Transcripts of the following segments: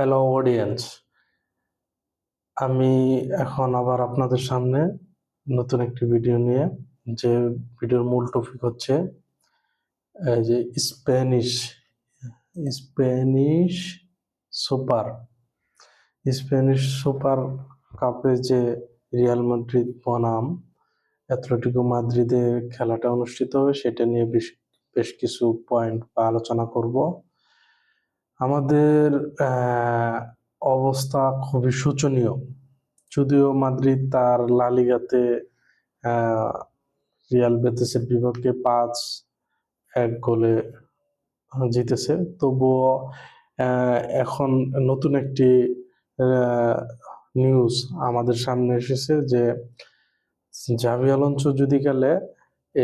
Hello audience আমি এখন আবার আপনাদের সামনে নতুন একটি ভিডিও নিয়ে, যে ভিডিওর মূল টপিক হচ্ছে যে Spanish Spanish super Spanish super কাপে যে রিয়াল মাদ্রিদ বনাম অ্যাথলেটিকো মাদ্রিদে খেলাটা অনুষ্ঠিত হবে, সেটা নিয়ে বেশ বেশ কিছু পয়েন্ট বা আলোচনা করব। আমাদের অবস্থা খুবই শোচনীয়। যদিও মাদ্রিদ তার লা লিগাতে রিয়াল বেতেসের বিপক্ষে পাঁচ এক গোলে জিতেছে। তবুও এখন নতুন একটি নিউজ আমাদের সামনে এসেছে যে, জাভি আলোনসো যদি গেলে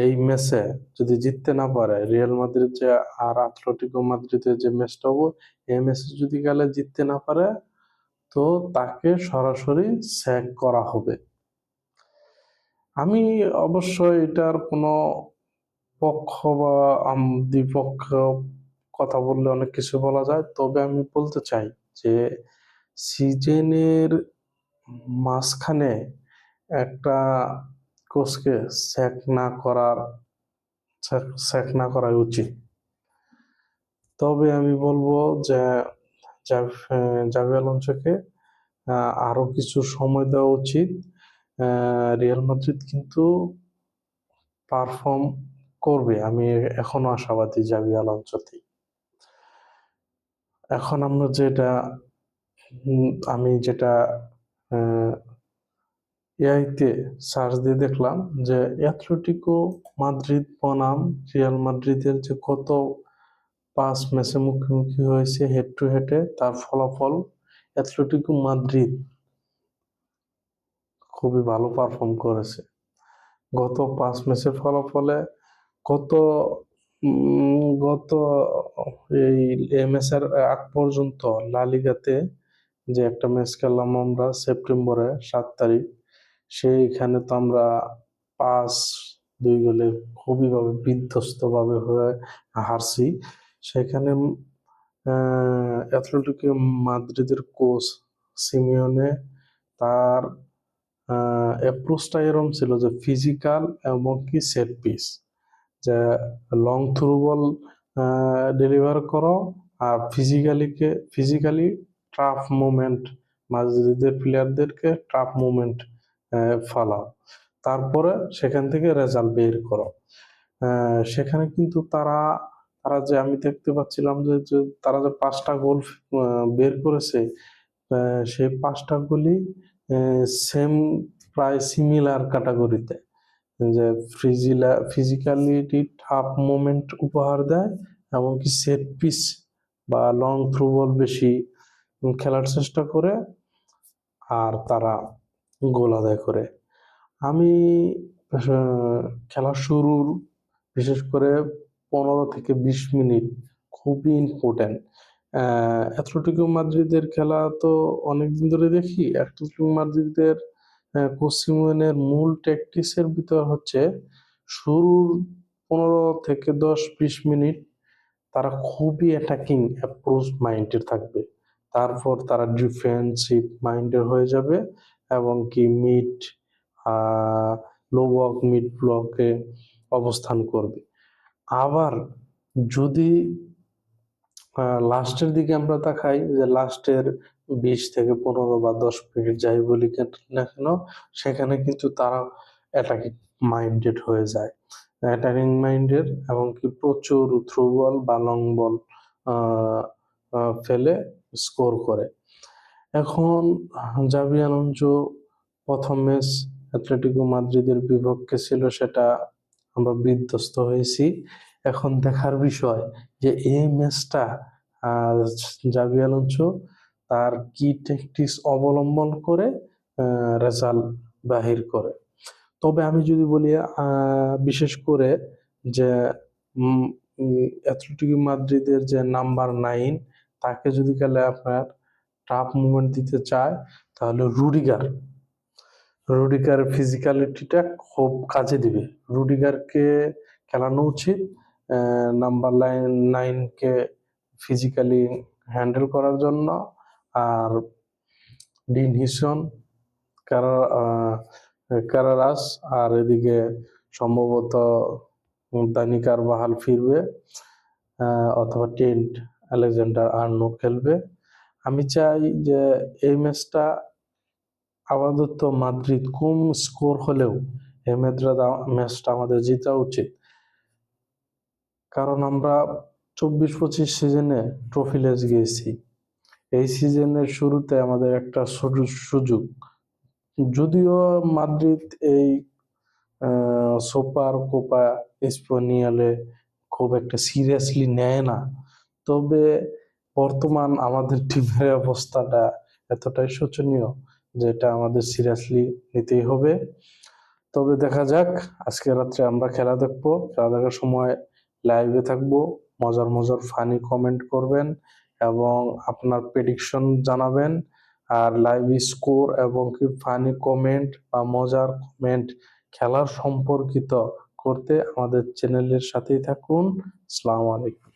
এই ম্যাচে যদি জিততে না পারে, রিয়াল মাদ্রিদ যে আর আথলেটিকো মাদ্রিদের যে ম্যাচটা হব, এই ম্যাচে যদি গেলে জিততে না পারে, তো তাকে সরাসরি স্যাক করা হবে। আমি অবশ্য এটার কোনো পক্ষ বা দ্বিপক্ষ কথা বললে অনেক কিছু বলা যায়, তবে আমি বলতে চাই যে সিজনের মাঝখানে একটা কোচকে স্যাক না করার স্যাক- না করাই উচিত। তবে আমি বলব যে জাভ- আলোনসোকে আহ, আরও কিছু সময় দেওয়া উচিত। রিয়াল মাদ্রিদ কিন্তু পারফর্ম করবে। আমি এখনও আশাবাদী জাভি আলোনসোতে এখন আমরা যেটা আমি যেটা এআইতে সার্চ দিয়ে দেখলাম যে অ্যাথলেটিকো মাদ্রিদ বনাম রিয়াল মাদ্রিদের যে কত পাঁচ ম্যাচে মুখোমুখি হয়েছে হেড টু হেডে তার ফলাফল অ্যাথলেটিকো মাদ্রিদ খুবই ভালো পারফর্ম করেছে। গত পাঁচ ম্যাচের ফলাফলে উম, গত এই এমএস এর আগ পর্যন্ত লালিগাতে যে একটা ম্যাচ খেললাম আমরা সেপ্টেম্বরে সাত তারিখ সেইখানে তো আমরা পাঁচ দুই গোলে খুবই ভাবে বিধ্বস্ত ভাবে হয়ে হারছি। সেখানে অ্যাথলেটিকো মাদ্রিদের কোচ সিমিওনে তার অ্যাপ্রোচটা এরকম ছিল যে ফিজিক্যাল এবং কি সেট পিস যে লং থ্রু বল ডেলিভার করো আর ফিজিক্যালিকে ফিজিক্যালি ট্রাফ মুভমেন্ট মাদ্রিদের প্লেয়ারদেরকে ট্রাফ মুভমেন্ট ফালাও। তারপরে সেখান থেকে রেজাল্ট বের করো। সেখানে কিন্তু তারা তারা যে আমি দেখতে পাচ্ছিলাম যে তারা যে পাঁচটা গোল বের করেছে সেই পাঁচটা গোলই সেম প্রায় সিমিলার ক্যাটাগরিতে যে ফিজিলা ফিজিক্যালিটি টাফ মোমেন্ট উপহার দেয় এমনকি সেট পিস বা লং থ্রু বল বেশি খেলার চেষ্টা করে, আর তারা গোল আদায় করে। আমি খেলা শুরুর বিশেষ করে পনেরো থেকে বিশ মিনিট খুবই ইম্পর্টেন্ট অ্যাথলেটিকো মাদ্রিদের খেলা তো অনেকদিন ধরে দেখি। অ্যাথলেটিকো মাদ্রিদের পশ্চিমের মূল ট্যাকটিক্সের ভিতর হচ্ছে শুরুর পনেরো থেকে দশ, বিশ মিনিট তারা খুবই অ্যাটাকিং অ্যাপ্রোচ মাইন্ডের থাকবে। তারপর তারা ডিফেন্সিভ মাইন্ডের হয়ে যাবে। এবং কি মিড লো ব্লক মিড ব্লকে অবস্থান করবে। আবার যদি লাস্টের দিকে আমরা তাকাই যে লাস্টের বিশ থেকে পনেরো বা দশ মিনিট যাই বলি না কেন, সেখানে কিন্তু তারা অ্যাটাকিং মাইন্ডেড হয়ে যায়। অ্যাটাকিং মাইন্ডেড এবং কি প্রচুর থ্রু বল বা লং বল ফেলে স্কোর করে। এখন জাভি আলোনসো প্রথম ম্যাচ অ্যাথলেটিকো মাদ্রিদের বিপক্ষে ছিল সেটা আমরা বিধ্বস্ত হয়েছি। এখন দেখার বিষয় যে এই ম্যাচটা জাভি আলোনসো তার কি ট্যাকটিক্স অবলম্বন করে রেজাল্ট বাহির করে। তবে আমি যদি বলি বিশেষ করে যে অ্যাথলেটিকো মাদ্রিদের যে নাম্বার নাইন তাকে যদি গেলে আপনার টাফ মুভমেন্ট দিতে চায়, তাহলে রুডিগার রুডিগার ফিজিক্যালিটিটা খুব কাজে দিবে। রুডিগারকে খেলানো উচিত নাম্বার লাইন নাইনকে ফিজিক্যালি হ্যান্ডেল করার জন্য। আর ডিন হিসন কারা কারারাস আর এদিকে সম্ভবত দানিকার বাহাল ফিরবে অথবা টেন্ট আলেকজান্ডার আর্নো খেলবে। আমি চাই যে এই ম্যাচটা আপাতত মাদ্রিদ কম স্কোর হলেও এই ম্যাচটা ম্যাচটা আমাদের জিতা উচিত। কারণ আমরা চব্বিশ পঁচিশ সিজনে ট্রফি লেস গিয়েছি। এই সিজনের শুরুতে আমাদের একটা সুযোগ যদিও মাদ্রিদ এই সুপার কোপা স্পেনিয়ালে খুব একটা সিরিয়াসলি নেয় না। তবে বর্তমান আমাদের টিমের অবস্থাটা এতটাই শোচনীয় যেটা আমাদের সিরিয়াসলি নিতেই হবে। তবে দেখা যাক, আজকে রাত্রে আমরা খেলা দেখব। খেলা দেখার সময় লাইভে থাকব, মজার মজার ফানি কমেন্ট করবেন এবং আপনার প্রেডিকশন জানাবেন। আর লাইভ স্কোর এবং কি ফানি কমেন্ট বা মজার কমেন্ট খেলার সম্পর্কিত করতে আমাদের চ্যানেলের সাথেই থাকুন। আসসালামু আলাইকুম।